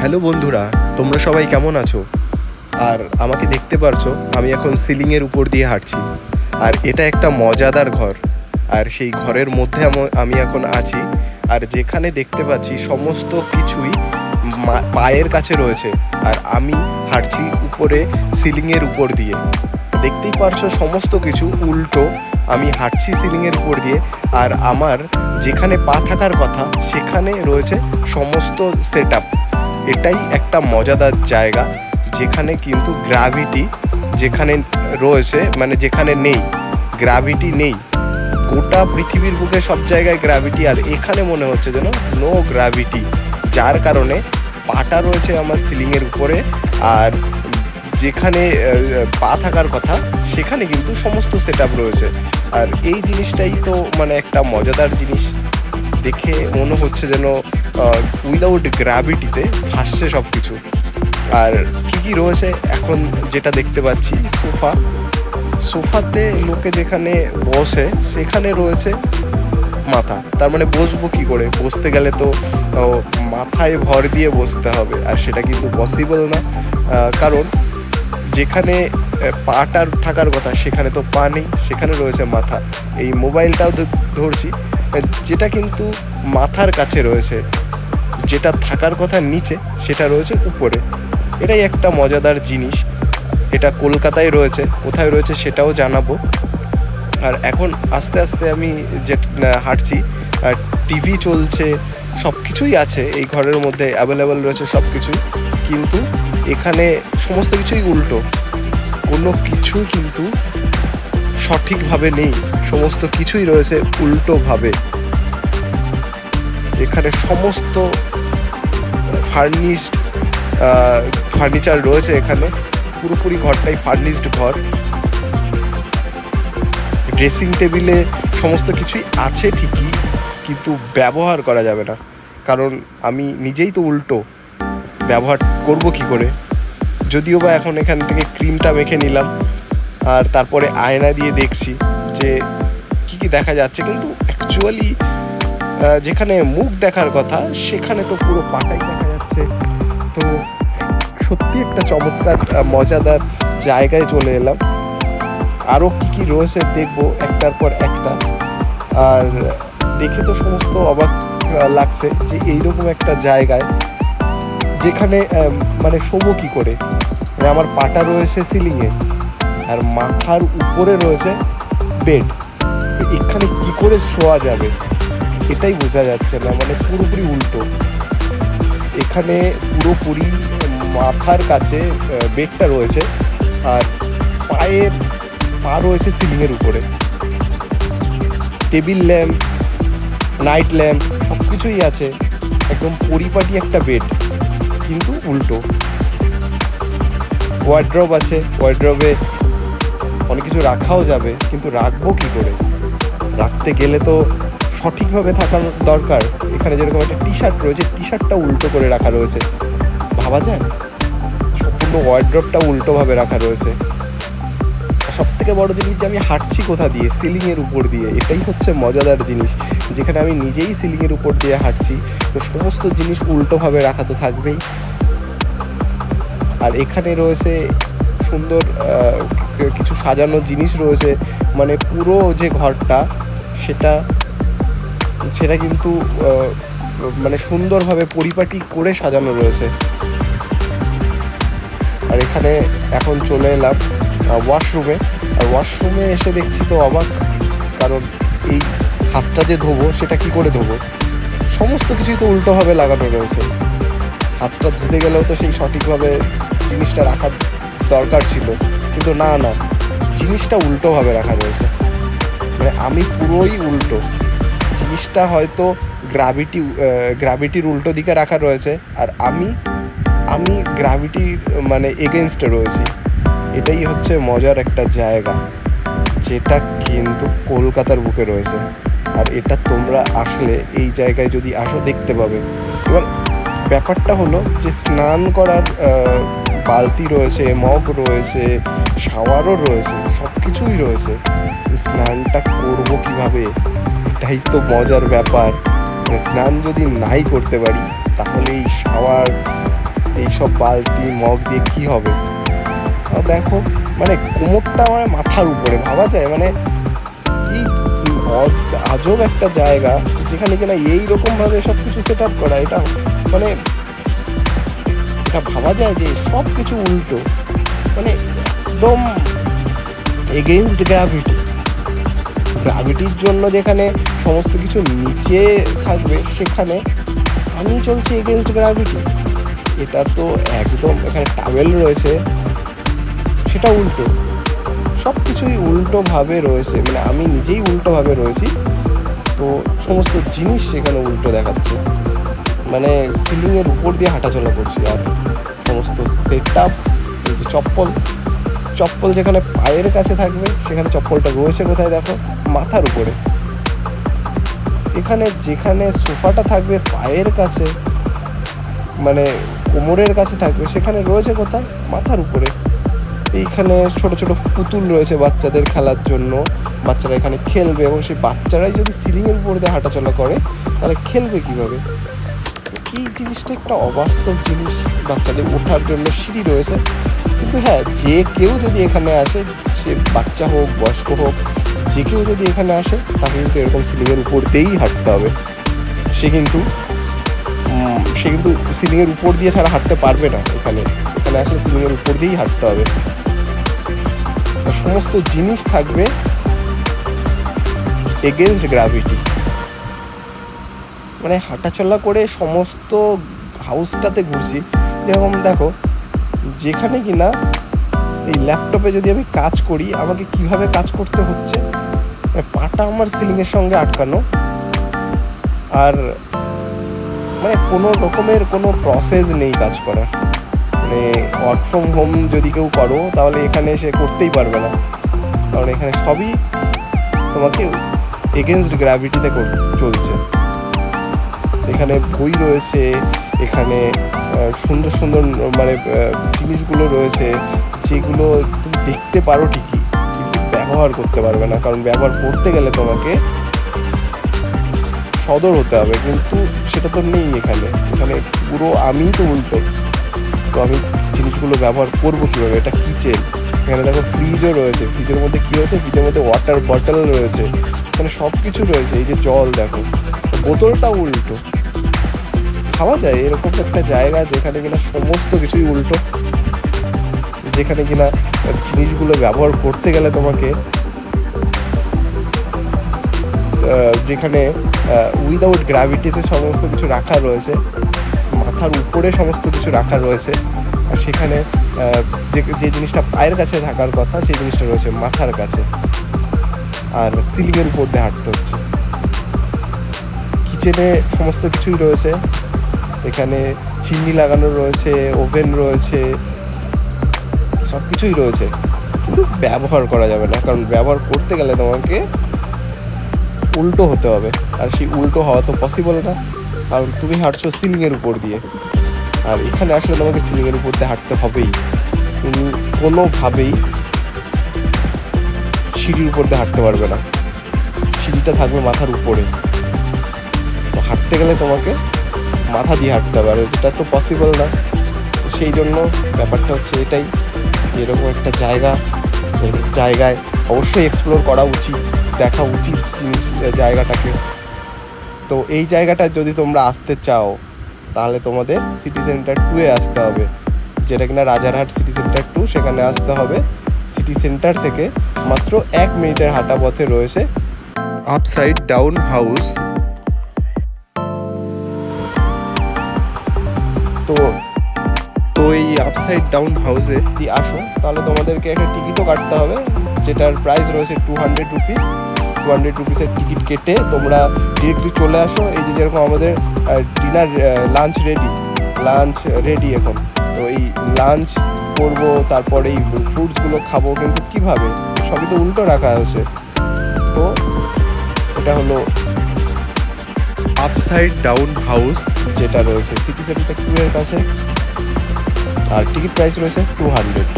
Hello বন্ধুরা, তোমরা সবাই কেমন আছো? আর আমাকে দেখতে পারছ, আমি এখন সিলিংয়ের উপর দিয়ে হাঁটছি। আর এটা একটা মজাদার ঘর। আর সেই ঘরের মধ্যে আম- এখন আছি। আর যেখানে দেখতে পাচ্ছি সমস্ত কিছুই পায়ের কাছে রয়েছে। আর আমি হাঁটছি উপরে সিলিংয়ের উপর দিয়ে। দেখতেই পারছ সমস্ত কিছু উল্টো। আমি হাঁটছি সিলিংয়ের উপর দিয়ে। আর আমার যেখানে পা থাকার কথা, সেখানে রয়েছে সমস্ত সেট এটাই একটা মজাদার জায়গা, যেখানে কিন্তু গ্র্যাভিটি যেখানে রয়েছে মানে যেখানে নেই গ্র্যাভিটি নেই। গোটা পৃথিবীর বুকে সব জায়গায় গ্র্যাভিটি আর এখানে মনে হচ্ছে যেন নো গ্র্যাভিটি যার কারণে পাটা রয়েছে আমার সিলিংয়ের উপরে, আর যেখানে পা থাকার কথা, সেখানে কিন্তু সমস্ত সেট রয়েছে। আর এই জিনিসটাই তো মানে একটা মজাদার জিনিস। দেখে মনে হচ্ছে যেন উইদাউট গ্র্যাভিটিতে ভাসছে সব কিছু আর কি কি রয়েছে এখন যেটা দেখতে পাচ্ছি, সোফা। সোফাতে লোকে যেখানে বসে, সেখানে রয়েছে মাথা। তার মানে বসবো কি করে? বসতে গেলে তো মাথায় ভর দিয়ে বসতে হবে, আর সেটা কিন্তু পসিবল না। কারণ যেখানে পাটার থাকার কথা, সেখানে তো পা নেই, সেখানে রয়েছে মাথা। এই মোবাইলটাও ধরছি যেটা কিন্তু মাথার কাছে রয়েছে, যেটা থাকার কথা নিচে, সেটা রয়েছে উপরে। এটাই একটা মজাদার জিনিস। এটা কলকাতায় রয়েছে, কোথায় রয়েছে সেটাও জানাব। আর এখন আস্তে আস্তে আমি যে হাঁটছি, আর টিভি চলছে সব কিছুই আছে, এই ঘরের মধ্যে অ্যাভেলেবেল রয়েছে সব কিছুই কিন্তু এখানে সমস্ত কিছুই উল্টো। কোনো কিছুই কিন্তু সঠিকভাবে নেই। সমস্ত কিছুই রয়েছে উল্টোভাবে। এখানে সমস্ত ফার্নিশড ফার্নিচার রয়েছে এখানে। পুরোপুরি ঘরটাই ফার্নিশড ঘর। ড্রেসিং টেবিলে সমস্ত কিছুই আছে ঠিকই, কিন্তু ব্যবহার করা যাবে না। কারণ আমি নিজেই তো উল্টো। ব্যবহার করব কি করে? যদিও বা এখন এখান থেকে ক্রিমটা মেখে নিলাম। আর তারপরে আয়না দিয়ে দেখছি যে কি কি দেখা যাচ্ছে। কিন্তু অ্যাকচুয়ালি যেখানে মুখ দেখার কথা, সেখানে তো পুরো পাটাই দেখা যাচ্ছে। তো সত্যি একটা চমৎকার মজাদার জায়গায় চলে এলাম। আরও কি কি রয়েছে দেখব একটার পর একটা। আর দেখে তো সমস্ত অবাক লাগছে যে এইরকম একটা জায়গায় যেখানে মানে শোবো কি করে? মানে আমার পাটা রয়েছে সিলিংয়ে। আর মাথার উপরে রয়েছে বেড এখানে কি করে শোয়া যাবে? এটাই বোঝা যাচ্ছে না মানে পুরোপুরি উল্টো। এখানে পুরোপুরি মাথার কাছে বেডটা রয়েছে আর পায়ের পা রয়েছে সিলিংয়ের উপরে। টেবিল ল্যাম্প নাইট ল্যাম্প সব কিছুই আছে। একদম পরিপাটি একটা বেড কিন্তু উল্টো। ওয়ার্ড্রব আছে ওয়ার্ড্রবে অনেক কিছু রাখাও যাবে, কিন্তু রাখব কি করে? রাখতে গেলে তো সঠিকভাবে থাকার দরকার। এখানে যেরকম একটা টি শার্ট রয়েছে টি শার্টটা উল্টো করে রাখা রয়েছে। ভাবা যায়? সম্পূর্ণ ওয়ার্ড্রপটা উল্টোভাবে রাখা রয়েছে। সব থেকে বড় জিনিস যে আমি হাঁটছি কোথা দিয়ে? সিলিংয়ের উপর দিয়ে। এটাই হচ্ছে মজাদার জিনিস, যেখানে আমি নিজেই সিলিংয়ের উপর দিয়ে হাঁটছি। তো সমস্ত জিনিস উল্টোভাবে রাখা তো থাকবেই। আর এখানে রয়েছে সুন্দর কিছু সাজানো জিনিস রয়েছে। মানে পুরো যে ঘরটা, সেটা সেটা কিন্তু মানে সুন্দরভাবে পরিপাটি করে সাজানো রয়েছে। আর এখানে এখন চলে এলাম ওয়াশরুমে আর ওয়াশরুমে এসে দেখছি তো অবাক, কারণ এই হাতটা যে ধোবো, সেটা কি করে ধোবো? সমস্ত কিছুই তো উল্টোভাবে লাগানো রয়েছে। হাতটা ধুতে গেলেও তো সেই সঠিকভাবে জিনিসটা রাখার দরকার ছিল। কিন্তু না না। জিনিসটা উল্টোভাবে রাখা রয়েছে। মানে আমি পুরোই উল্টো। জিনিসটা হয়তো গ্র্যাভিটি গ্র্যাভিটির উল্টো দিকে রাখা রয়েছে, আর আমি আমি গ্র্যাভিটির মানে এগেনস্টে রয়েছি। এটাই হচ্ছে মজার একটা জায়গা, যেটা কিন্তু কলকাতার বুকে রয়েছে। আর এটা তোমরা আসলে এই জায়গায় যদি আসো দেখতে পাবে। এবার ব্যাপারটা হলো যে স্নান করার বালতি রয়েছে, মগ রয়েছে, শাওয়ারও রয়েছে সব কিছুই রয়েছে। স্নানটা করব কীভাবে? এটাই তো মজার ব্যাপার। মানে স্নান যদি নাই করতে পারি, তাহলে এই শাওয়ার, এইসব বালতি, মগ দিয়ে কী হবে? দেখো মানে কোমরটা মানে মাথার উপরে, ভাবা যায়? মানে এই আজব একটা জায়গা, যেখানে কিনা এইরকমভাবে সব কিছু সেট আপ করা, এটা মানে এটা ভাবা যায় যে সব কিছু উল্টো। মানে একদম এগেইনস্ট গ্র্যাভিটি গ্র্যাভিটির জন্য যেখানে সমস্ত কিছু নিচে থাকবে, সেখানে আমি চলছি এগেইনস্ট গ্র্যাভিটি এটা তো একদম এখানে টাওয়েল রয়েছে। সেটা উল্টো। সব কিছুই উল্টোভাবে রয়েছে। মানে আমি নিজেই উল্টোভাবে রয়েছি। তো সমস্ত জিনিস সেখানে উল্টো দেখাচ্ছে। মানে সিলিংয়ের উপর দিয়ে হাঁটাচলা করছি আর সমস্ত সেট আপ চপ্পল চপ্পল যেখানে পায়ের কাছে থাকবে, সেখানে চপ্পলটা রয়েছে কোথায় দেখো? মাথার উপরে। এখানে যেখানে সোফাটা থাকবে পায়ের কাছে মানে কোমরের কাছে থাকবে, সেখানে রয়েছে কোথায়? মাথার উপরে। এইখানে ছোট ছোট পুতুল রয়েছে বাচ্চাদের খেলার জন্য। বাচ্চারা এখানে খেলবে এবং সেই বাচ্চারাই যদি সিলিংয়ের উপর দিয়ে হাঁটাচলা করে, তাহলে খেলবে কীভাবে? এই জিনিসটা একটা অবাস্তব জিনিস। বাচ্চাদের ওঠার জন্য সিঁড়ি রয়েছে। কিন্তু হ্যাঁ যে কেউ যদি এখানে আসে, সে বাচ্চা হোক, বয়স্ক হোক, যে কেউ যদি এখানে আসে, তাকে কিন্তু এরকম সিলিংয়ের উপর দিয়েই হাঁটতে হবে। সে কিন্তু সে কিন্তু সিলিংয়ের উপর দিয়ে ছাড়া হাঁটতে পারবে না এখানে। এখানে আসলে সিলিংয়ের উপর দিয়েই হাঁটতে হবে। সমস্ত জিনিস থাকবে এগেনস্ট গ্র্যাভিটি মানে হাঁটাচলা করে সমস্ত হাউসটাতে ঘুরছি। যেরকম দেখো, যেখানে কি না এই ল্যাপটপে যদি আমি কাজ করি, আমাকে কীভাবে কাজ করতে হচ্ছে? মানে পাটা আমার সিলিংয়ের সঙ্গে আটকানো। আর মানে কোনো রকমের কোনো প্রসেস নেই কাজ করার। মানে ওয়ার্ক ফ্রম হোম যদি কেউ করো, তাহলে এখানে এসে করতেই পারবে না। কারণ এখানে সবই তোমাকে এগেনস্ট গ্র্যাভিটিতে চলছে। এখানে বই রয়েছে, এখানে সুন্দর সুন্দর মানে জিনিসগুলো রয়েছে, যেগুলো তুমি দেখতে পারো ঠিকই, কিন্তু ব্যবহার করতে পারবে না, কারণ ব্যবহার করতে গেলে তোমাকে সদর হতে হবে, কিন্তু সেটা তো নেই এখানে। এখানে পুরো আমিই তো উল্টো। তো আমি জিনিসগুলো ব্যবহার করব কীভাবে? এটা কিচেন। এখানে দেখো ফ্রিজও রয়েছে। ফ্রিজের মধ্যে কী রয়েছে? ফ্রিজের মধ্যে ওয়াটার বটল রয়েছে। এখানে সব কিছু রয়েছে। এই যে জল দেখো। বোতলটা উল্টো। খাওয়া যায়, এরকম একটা জায়গা যেখানে কিনা সমস্ত কিছুই উল্টো। যেখানে কিনা জিনিসগুলো ব্যবহার করতে গেলে তোমাকে যেখানে উইদাউট গ্র্যাভিটিতে সমস্ত কিছু রাখা রয়েছে, মাথার উপরে সমস্ত কিছু রাখা রয়েছে, আর সেখানে যে যে জিনিসটা পায়ের কাছে থাকার কথা, সেই জিনিসটা রয়েছে মাথার কাছে। আর সিলিংয়ের উপর দিয়ে হাঁটতে হচ্ছে। কিচেনে সমস্ত কিছুই রয়েছে। এখানে চিমনি লাগানো রয়েছে, ওভেন রয়েছে সব কিছুই রয়েছে। কিন্তু ব্যবহার করা যাবে না, কারণ ব্যবহার করতে গেলে তোমাকে উল্টো হতে হবে। আর সেই উল্টো হওয়া তো পসিবল না, কারণ তুমি হাঁটছো সিলিংয়ের উপর দিয়ে। আর এখানে আসলে তোমাকে সিলিংয়ের উপর দিয়ে হাঁটতে হবেই। তুমি কোনোভাবেই সিঁড়ির উপর দিয়ে হাঁটতে পারবে না। সিঁড়িটা থাকবে মাথার উপরে। হাঁটতে গেলে তোমাকে মাথা দিয়ে হাঁটতে হবে, আর তো পসিবল না। সেই জন্য ব্যাপারটা হচ্ছে এটাই এরকম একটা জায়গা জায়গায় অবশ্যই এক্সপ্লোর করা উচিত, দেখা উচিত জিনিস জায়গাটাকে। তো এই জায়গাটা যদি তোমরা আসতে চাও, তাহলে তোমাদের সিটি সেন্টার টুয়ে আসতে হবে। যেটা কিনা রাজারহাট সিটি সেন্টার টু সেখানে আসতে হবে। সিটি সেন্টার থেকে মাত্র এক মিনিটের হাঁটা পথে রয়েছে আপসাইড ডাউন হাউস তো তো এই আপসাইড ডাউন হাউসে যদি আসো, তাহলে তোমাদেরকে একটা টিকিটও কাটতে হবে, যেটার প্রাইস রয়েছে two hundred rupees two hundred রুপিসের ticket কেটে তোমরা ডিরেক্টলি চলে আসো, এই যে যেরকম আমাদের dinner lunch ready lunch ready এখন। তো এই লাঞ্চ করব, তারপরে এই ফ্রুটসগুলো খাব, কিন্তু কীভাবে? সবই তো উল্টো রাখা হয়েছে তো এটা হলো আপসাইড ডাউন হাউস যেটা রয়েছে সিটি সেন্টার টু এর কাছে। আর টিকিট প্রাইস রয়েছে টু হান্ড্রেড